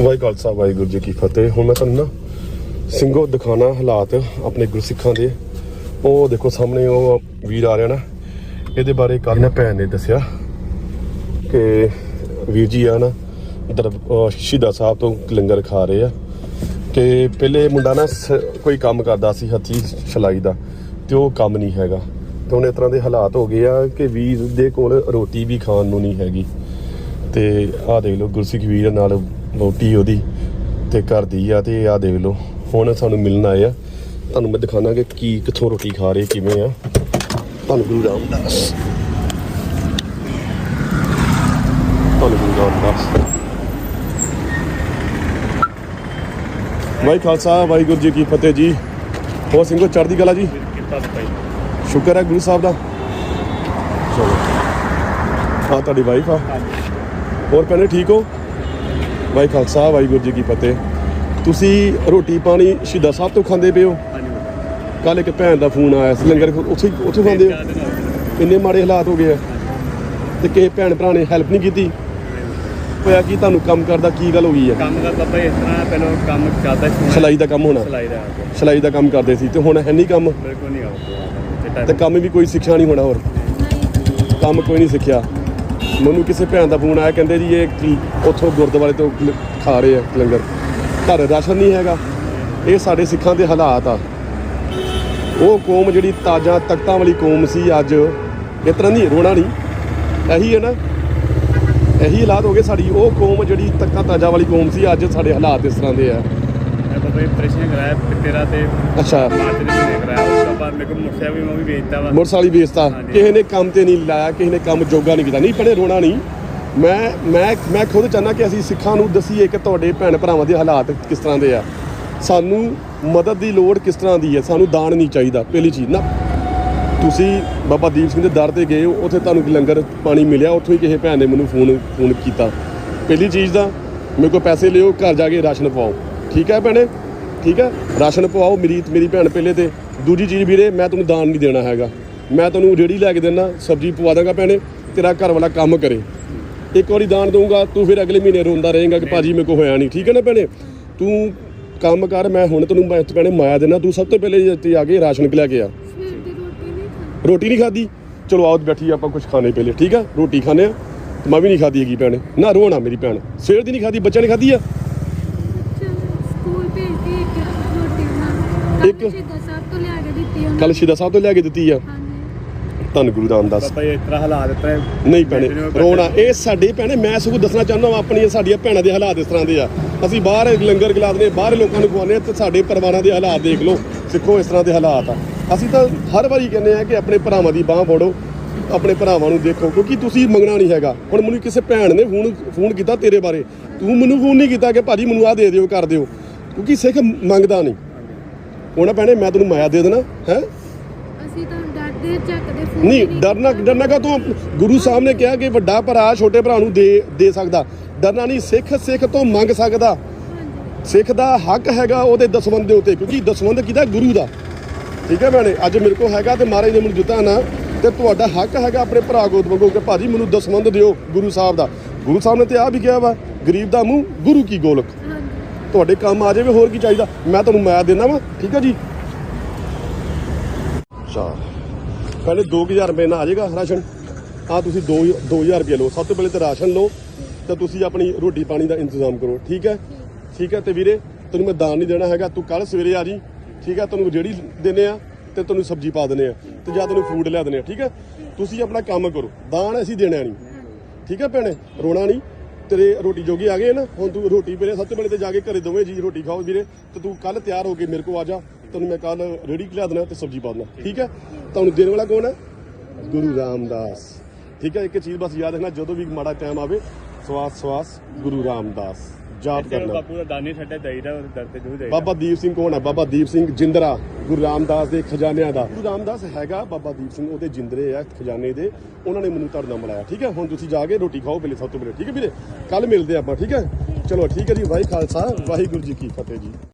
ਵਾਹਿਗੁਰੂ ਖਾਲਸਾ ਵਾਹਿਗੁਰੂ ਜੀ ਕੀ ਫਤਿਹ। ਹੁਣ ਮੈਂ ਤੁਹਾਨੂੰ ਨਾ ਸਿੰਘੋ ਦਿਖਾਣਾ ਹਾਲਾਤ ਆਪਣੇ ਗੁਰਸਿੱਖਾਂ ਦੇ। ਉਹ ਦੇਖੋ ਸਾਹਮਣੇ ਉਹ ਵੀਰ ਆ ਰਿਹਾ ਨਾ, ਇਹਦੇ ਬਾਰੇ ਕੱਲ ਨਾ ਭੈਣ ਨੇ ਦੱਸਿਆ ਕਿ ਵੀਰ ਜੀ ਆ ਨਾ ਦਰ ਸ਼ਹੀਦਾਂ ਸਾਹਿਬ ਤੋਂ ਲੰਗਰ ਖਾ ਰਹੇ ਆ। ਕਿ ਪਹਿਲੇ ਮੁੰਡਾ ਨਾ ਸ- ਕੋਈ ਕੰਮ ਕਰਦਾ ਸੀ, ਹੱਥੀ ਛਲਾਈ ਦਾ, ਤੇ ਉਹ ਕੰਮ ਨਹੀਂ ਹੈਗਾ। ਤੇ ਹੁਣ ਇਸ ਤਰ੍ਹਾਂ ਦੇ ਹਾਲਾਤ ਹੋ ਗਏ ਆ ਕਿ ਵੀਰ ਦੇ ਕੋਲ ਰੋਟੀ ਵੀ ਖਾਣ ਨੂੰ ਨਹੀਂ ਹੈਗੀ। ਤੇ ਆਹ ਦੇਖ ਲਓ ਗੁਰਸਿੱਖ ਵੀਰ ਨਾਲ ਰੋਟੀ ਉਹਦੀ ਤੇ ਘਰ ਦੀ ਆ ਤੇ ਆ ਦੇਖ ਲਓ, ਹੁਣ ਸਾਨੂੰ ਮਿਲਣ ਆਏ ਆ। ਤੁਹਾਨੂੰ ਮੈਂ ਦਿਖਾਣਾ ਕਿ ਕੀ, ਕਿੱਥੋਂ ਰੋਟੀ ਖਾ ਰਹੇ, ਕਿਵੇਂ ਆ। ਤੁਹਾਨੂੰ ਗੁਰੂ ਰਾਮਦਾਸ। ਤੁਹਾਨੂੰ ਗੁਰੂ ਰਾਮਦਾਸ। ਵਾਹਿ ਖਾਲਸਾ ਵਾਹਿਗੁਰੂ ਜੀ ਕੀ ਫਤਿਹ ਜੀ। ਹੋਰ ਸਿੰਘੋ, ਚੜ੍ਹਦੀ ਕਲਾ ਜੀ? ਸ਼ੁਕਰ ਹੈ ਗੁਰੂ ਸਾਹਿਬ ਦਾ। ਚਲੋ। ਆ ਤੁਹਾਡੀ ਵਾਈਫ ਆ। ਹੋਰ ਭੈਣੇ ਠੀਕ ਹੋ? ਵਾਹਿ ਖਾਲਸਾ ਵਾਹਿਗੁਰੂ ਜੀ ਕੀ ਫਤਿਹ। ਤੁਸੀਂ ਰੋਟੀ ਪਾਣੀ ਸ਼ਹੀਦਾਂ ਸਾਹਿਬ ਤੋਂ ਖਾਂਦੇ ਪਿਓ ਕੱਲ ਇੱਕ ਭੈਣ ਦਾ ਫੋਨ ਆਇਆ ਸੀ ਲੰਗਰ ਉੱਥੇ ਉੱਥੇ ਖਾਂਦੇ ਹੋ? ਇੰਨੇ ਮਾੜੇ ਹਾਲਾਤ ਹੋ ਗਏ ਆ। ਤੇ ਕਿਸੇ ਭੈਣ ਭਰਾ ਨੇ ਹੈਲਪ ਨਹੀਂ ਕੀਤੀ? ਹੋਇਆ ਕੀ ਤੁਹਾਨੂੰ ਕੰਮ ਕਰਦਾ ਕੀ ਗੱਲ ਹੋ ਗਈ ਆ? ਕੰਮ ਦਾ ਪਾਪਾ ਇਸ ਤਰ੍ਹਾਂ ਪਹਿਲਾਂ ਕੰਮ ਚੱਲਦਾ ਸੀ। ਸਿਲਾਈ ਦਾ ਕੰਮ ਹੋਣਾ? ਸਿਲਾਈ ਦਾ ਸਿਲਾਈ ਦਾ ਕੰਮ ਕਰਦੇ ਸੀ ਤੇ ਹੁਣ ਹੈ ਨਹੀਂ ਕੰਮ? ਬਿਲਕੁਲ ਨਹੀਂ ਆਉਂਦਾ। ਤੇ ਕੰਮ ਵੀ ਕੋਈ ਸਿੱਖਿਆ ਨਹੀਂ ਹੋਣਾ ਹੋਰ? ਕੰਮ ਕੋਈ ਨਹੀਂ ਸਿੱਖਿਆ। ਮੈਨੂੰ ਕਿਸੇ ਭੈਣ ਦਾ ਫੋਨ ਆਇਆ, ਕਹਿੰਦੇ ਜੀ ਇਹ ਕੀ ਉੱਥੋਂ ਗੁਰਦੁਆਰੇ ਤੋਂ ਖਾ ਰਹੇ ਆ ਲੰਗਰ। ਘਰ ਰਾਸ਼ਨ ਨਹੀਂ ਹੈਗਾ। ਇਹ ਸਾਡੇ ਸਿੱਖਾਂ ਦੇ ਹਾਲਾਤ ਆ। ਉਹ ਕੌਮ ਜਿਹੜੀ ਤਾਜਾ ਤਖਤਾਂ ਵਾਲੀ ਕੌਮ ਸੀ ਅੱਜ, ਇਸ ਤਰ੍ਹਾਂ ਨਹੀਂ, ਰੋਣਾ ਨਹੀਂ। ਇਹੀ ਹੈ ਨਾ। ਇਹੀ ਹਾਲਾਤ ਹੋ ਗਏ ਸਾਡੀ। ਉਹ ਕੌਮ ਜਿਹੜੀ ਤਖਤਾਂ ਤਾਜਾ ਵਾਲੀ ਕੌਮ ਸੀ, ਅੱਜ ਸਾਡੇ ਹਾਲਾਤ ਇਸ ਤਰ੍ਹਾਂ ਦੇ ਆ। ਅੱਛਾ। ਮੋਟਰਸਾਈਕਲ ਹੀ ਵੇਚਤਾ। ਹਾਂਜੀ। ਕਿਸੇ ਨੇ ਕੰਮ ਤੇ ਨਹੀਂ ਲਾਇਆ ਕਿਸੇ ਨੇ ਕੰਮ ਜੋਗਾ ਨਹੀਂ ਕੀਤਾ। ਨਹੀਂ ਪੜੇ ਰੋਣਾ ਨਹੀਂ। ਮੈਂ ਮੈਂ ਮੈਂ ਖੁਦ ਚਾਹੁੰਦਾ ਕਿ ਅਸੀਂ ਸਿੱਖਾਂ ਨੂੰ ਦਸੀਏ ਕਿ ਤੁਹਾਡੇ ਭੈਣ ਭਰਾਵਾਂ ਦੇ ਹਾਲਾਤ ਕਿਸ ਤਰ੍ਹਾਂ ਦੇ ਆ। ਸਾਨੂੰ ਮਦਦ ਦੀ ਲੋੜ ਕਿਸ ਤਰ੍ਹਾਂ ਦੀ ਹੈ ਸਾਨੂੰ ਦਾਨ ਨਹੀਂ ਚਾਹੀਦਾ। ਪਹਿਲੀ ਚੀਜ਼ ਨਾ। ਤੁਸੀਂ ਬਾਬਾ ਦੀਪ ਸਿੰਘ ਦੇ ਦਰ ਤੇ ਗਏ ਹੋ, ਉੱਥੇ ਤੁਹਾਨੂੰ ਲੰਗਰ ਪਾਣੀ ਮਿਲਿਆ। ਉੱਥੋਂ ਹੀ ਕਿਸੇ ਭੈਣ ਨੇ ਮੈਨੂੰ ਫੋਨ ਫੋਨ ਕੀਤਾ। ਪਹਿਲੀ ਚੀਜ਼ ਦਾ ਮੇਰੇ ਕੋਲ ਪੈਸੇ ਲਿਓ ਘਰ ਜਾ ਕੇ ਰਾਸ਼ਨ ਪਵਾਓ। ਠੀਕ ਹੈ ਭੈਣੇ? ਠੀਕ ਹੈ? ਰਾਸ਼ਨ ਪਵਾਓ ਮੇਰੀ ਮੇਰੀ ਭੈਣ ਪਹਿਲੇ ਤੇ। ਦੂਜੀ ਚੀਜ਼ ਵੀਰੇ ਮੈਂ ਤੁਹਾਨੂੰ ਦਾਨ ਨਹੀਂ ਦੇਣਾ ਹੈਗਾ। ਮੈਂ ਤੁਹਾਨੂੰ ਰੇੜੀ ਲੈ ਕੇ ਦੇਣਾ ਸਬਜ਼ੀ ਪਵਾ ਦਾਂਗਾ ਭੈਣੇ ਤੇਰਾ ਘਰ ਵਾਲਾ ਕੰਮ ਕਰੇ। ਇੱਕ ਵਾਰੀ ਦਾਨ ਦਊਂਗਾ ਤੂੰ ਫਿਰ ਅਗਲੇ ਮਹੀਨੇ ਰੋਂਦਾ ਰਹੇਗਾ ਕਿ ਭਾਜੀ ਮੇਰੇ ਕੋ ਹੋਇਆ ਨਹੀਂ। ਠੀਕ ਹੈ ਨਾ ਭੈਣੇ? ਤੂੰ ਕੰਮ ਕਰ ਮੈਂ ਹੁਣ ਤੈਨੂੰ ਮੈਂ ਭੈਣੇ ਮਾਇਆ ਦੇਣਾ ਤੂੰ ਸਭ ਤੋਂ ਪਹਿਲੇ ਇੱਥੇ ਆ ਕੇ ਰਾਸ਼ਨ ਲੈ ਕੇ ਆ। ਰੋਟੀ ਨਹੀਂ ਖਾਦੀ। ਚਲੋ ਆਓ ਬੈਠੀ ਆਪਾਂ ਕੁਝ ਖਾਣੇ ਪਹਿਲੇ ਠੀਕ ਆ? ਰੋਟੀ ਖਾਣੇ ਆ। ਤੇ ਮੈਂ ਵੀ ਨਹੀਂ ਖਾਦੀ ਹੈਗੀ ਭੈਣ। ਨਾ ਰੋਣਾ ਮੇਰੀ ਭੈਣ। ਸਵੇਰ ਦੀ ਨਹੀਂ ਖਾਦੀ ਬੱਚਿਆਂ ਨੇ ਖਾਦੀ ਆ ਚਲ ਸਕੂਲ ਭੇਜਦੀ ਇੱਕ ਰੋਟੀ ਉਹਨਾਂ ਇੱਕ- ਸ਼ਹੀਦਾਂ ਸਾਹਿਬ ਤੋਂ ਲਿਆ ਕੇ ਦਿੱਤੀ ਉਹਨਾਂ। ਕੱਲ ਸ਼ਹੀਦਾਂ ਸਾਹਿਬ ਤੋਂ ਲਿਆ ਕੇ ਦਿੱਤੀ ਆ? ਹਾਂਜੀ। ਧੰਨ ਗੁਰੂ ਰਾਮਦਾਸ। ਪਾਪਾ ਇਹ ਤਰ੍ਹਾਂ ਹਾਲਾਤ ਇਤਰਾ ਨਹੀਂ ਭੈਣੇ ਰੋਣਾ ਇਹ ਸਾਡੇ ਭੈਣੇ ਮੈਂ ਸਗੋਂ ਦੱਸਣਾ ਚਾਹੁੰਦਾ ਹਾਂ ਆਪਣੀਆਂ ਸਾਡੀਆਂ ਭੈਣਾਂ ਦੇ ਹਾਲਾਤ ਇਸ ਤਰ੍ਹਾਂ ਦੇ ਆ। ਅਸੀਂ ਬਾਹਰ ਲੰਗਰ ਖਿਲਾਉਂਦੇ ਬਾਹਰ ਲੋਕਾਂ ਨੂੰ ਖਵਾਉਂਦੇ ਹਾਂ ਤੇ ਸਾਡੇ ਪਰਿਵਾਰਾਂ ਦੇ ਹਾਲਾਤ ਦੇਖ ਲਓ ਸਿੱਖੋ ਇਸ ਤਰ੍ਹਾਂ ਦੇ ਹਾਲਾਤ ਆ। ਅਸੀਂ ਤਾਂ ਹਰ ਵਾਰੀ ਕਹਿੰਦੇ ਆ ਕਿ ਆਪਣੇ ਭਰਾਵਾਂ ਦੀ ਬਾਹ ਫੜੋ ਆਪਣੇ ਭਰਾਵਾਂ ਨੂੰ ਦੇਖੋ ਕਿਉਂਕਿ ਤੁਸੀਂ ਮੰਗਣਾ ਨਹੀਂ ਹੈਗਾ। ਹੁਣ ਮੈਨੂੰ ਕਿਸੇ ਭੈਣ ਨੇ ਫੋਨ ਫੋਨ ਕੀਤਾ ਤੇਰੇ ਬਾਰੇ। ਤੂੰ ਮੈਨੂੰ ਫੋਨ ਨਹੀਂ ਕੀਤਾ ਕਿ ਭਾਜੀ ਮੈਨੂੰ ਆਹ ਦੇ ਦਿਓ ਕਰ ਦਿਓ। ਕਿਉਂਕਿ ਸਿੱਖ ਮੰਗਦਾ ਨਹੀਂ। ਉਹਨਾਂ ਭੈਣੇ ਮੈਂ ਤੈਨੂੰ ਮਾਇਆ ਦੇ ਦੇਣਾ ਹੈ? ਅਸੀਂ ਤਾਂ ਡਰਦੇ ਚੱਕਦੇ ਫੋਨ ਨਹੀਂ ਡਰਨਾ ਡਰਨਾ ਕਾ ਤੂੰ? ਗੁਰੂ ਸਾਹਿਬ ਨੇ ਕਿਹਾ ਕਿ ਵੱਡਾ ਭਰਾ ਛੋਟੇ ਭਰਾ ਨੂੰ ਦੇ ਦੇ ਸਕਦਾ। ਡਰਨਾ ਨਹੀਂ ਸਿੱਖ ਸਿੱਖ ਤੋਂ ਮੰਗ ਸਕਦਾ। ਸਿੱਖ ਦਾ ਹੱਕ ਹੈਗਾ ਉਹਦੇ ਦਸਵੰਦ ਦੇ ਉੱਤੇ ਕਿਉਂਕਿ ਦਸਵੰਦ ਕਿਹਦਾ? ਗੁਰੂ ਦਾ। ਠੀਕ ਹੈ ਭੈਣੇ ਅੱਜ ਮੇਰੇ ਕੋਲ ਹੈਗਾ ਤੇ ਮਹਾਰਾਜ ਨੇ ਮੈਨੂੰ ਦਿੱਤਾ ਨਾ ਤੇ ਤੁਹਾਡਾ ਹੱਕ ਹੈਗਾ ਆਪਣੇ ਭਰਾ ਕੋਲ ਮੰਗੋ ਕਿ ਭਾਜੀ ਮੈਨੂੰ ਦਸਵੰਦ ਦਿਓ ਗੁਰੂ ਸਾਹਿਬ ਦਾ। ਗੁਰੂ ਸਾਹਿਬ ਨੇ ਤੇ ਆ ਵੀ ਕਿਹਾ ਵਾ ਗਰੀਬ ਦਾ ਮੂੰਹ ਗੁਰੂ ਕੀ ਗੋਲਕ? ਤੁਹਾਡੇ ਕੰਮ ਆ ਜਾਵੇ, ਹੋਰ ਕੀ ਚਾਹੀਦਾ? ਮੈਂ ਤੁਹਾਨੂੰ ਮੈਂ ਦੇਣਾ ਵਾ, ਠੀਕ ਹੈ ਜੀ? ਚਾ ਪਹਿਲੇ 2000 ਰੁਪਏ ਨਾਲ ਆ ਜਾਏਗਾ ਰਾਸ਼ਨ। ਆ ਤੁਸੀਂ 2 2000 ਰੁਪਏ ਲਓ। ਸਭ ਤੋਂ ਪਹਿਲੇ ਤਾਂ ਰਾਸ਼ਨ ਲਓ, ਤਾਂ ਤੁਸੀਂ ਆਪਣੀ ਰੋਟੀ ਪਾਣੀ ਦਾ ਇੰਤਜ਼ਾਮ ਕਰੋ, ਠੀਕ ਹੈ ਠੀਕ ਹੈ ਤੇ ਵੀਰੇ, ਤੈਨੂੰ ਮੈਂ ਦਾਨ ਨਹੀਂ ਦੇਣਾ ਹੈਗਾ। ਤੂੰ ਕੱਲ ਸਵੇਰੇ ਆ ਜੀ, ਠੀਕ ਹੈ ਤੈਨੂੰ ਜਿਹੜੀ ਦਿੰਨੇ ਆ, ਤੇ ਤੁਹਾਨੂੰ ਸਬਜ਼ੀ ਪਾ ਦਿੰਨੇ ਆ, ਤੇ ਜਾਂ ਤੈਨੂੰ ਫੂਡ ਲਿਆ ਦਿੰਨੇ ਆ, ਠੀਕ ਹੈ ਤੁਸੀਂ ਆਪਣਾ ਕੰਮ ਕਰੋ। ਦਾਨ ਅਸੀਂ ਦੇਣਾ ਨਹੀਂ, ਠੀਕ ਹੈ ਭੈਣੇ? ਰੋਣਾ ਨਹੀਂ। ਤੇਰੇ ਰੋਟੀ ਜੋਗੀ ਆ ਗਏ ਨਾ, ਹੁਣ ਤੂੰ ਰੋਟੀ ਵੀਰੇ ਸਭ ਤੋਂ ਪਹਿਲੇ ਤੇ ਜਾ ਕੇ ਘਰੇ ਦੋਵੇਂ ਜੀ ਰੋਟੀ ਖਾਓ ਵੀਰੇ, ਤੇ ਤੂੰ ਕੱਲ ਤਿਆਰ ਹੋ ਕੇ ਮੇਰੇ ਕੋਲ ਆ ਜਾ, ਤੈਨੂੰ ਮੈਂ ਕੱਲ ਰੇੜੀ ਖਿਲਾ ਦੇਣਾ ਤੇ ਸਬਜ਼ੀ ਪਾ ਦੇਣਾ, ਠੀਕ ਹੈ? ਤੁਹਾਨੂੰ ਦੇਣ ਵਾਲਾ ਕੌਣ ਹੈ? ਗੁਰੂ ਰਾਮਦਾਸ। ਠੀਕ ਹੈ, ਇੱਕ ਚੀਜ਼ ਬਸ ਯਾਦ ਰੱਖਣਾ, ਜਦੋਂ ਵੀ ਮਾੜਾ ਟਾਈਮ ਆਵੇ ਸਵਾਸ ਸਵਾਸ ਗੁਰੂ ਰਾਮਦਾਸ। ਜਾਪ ਕਰਨਾ। ਬਾਪੂ ਦਾ ਦਾਨੀ ਛੱਡੇ ਦਈਦਾ ਦਰ ਤੇ ਜੂ ਦੇਈਦਾ ਬਾਬਾ ਦੀਪ ਸਿੰਘ ਕੌਣ ਹੈ? ਬਾਬਾ ਦੀਪ ਸਿੰਘ ਜਿੰਦਰਾ ਗੁਰੂ ਰਾਮਦਾਸ ਦੇ ਖਜ਼ਾਨਿਆਂ ਦਾ। ਗੁਰੂ ਰਾਮਦਾਸ ਹੈਗਾ ਬਾਬਾ ਦੀਪ ਸਿੰਘ ਉਹਦੇ ਜਿੰਦਰੇ ਆ ਖਜ਼ਾਨੇ ਦੇ। ਉਹਨਾਂ ਨੇ ਮੈਨੂੰ ਤੁਹਾਡਾ ਨਾਮ ਮਿਲਾਇਆ ਠੀਕ ਹੈ? ਹੁਣ ਤੁਸੀਂ ਜਾ ਕੇ ਰੋਟੀ ਖਾਓ ਪਹਿਲੇ ਸਭ ਤੋਂ ਪਹਿਲੇ ਠੀਕ ਹੈ ਵੀਰੇ? ਕੱਲ ਮਿਲਦੇ ਆਪਾਂ ਠੀਕ ਹੈ? ਚਲੋ ਠੀਕ ਹੈ ਜੀ ਵਾਹਿ ਖਾਲਸਾ ਵਾਹਿਗੁਰੂ ਜੀ ਕੀ ਫਤਿਹ ਜੀ।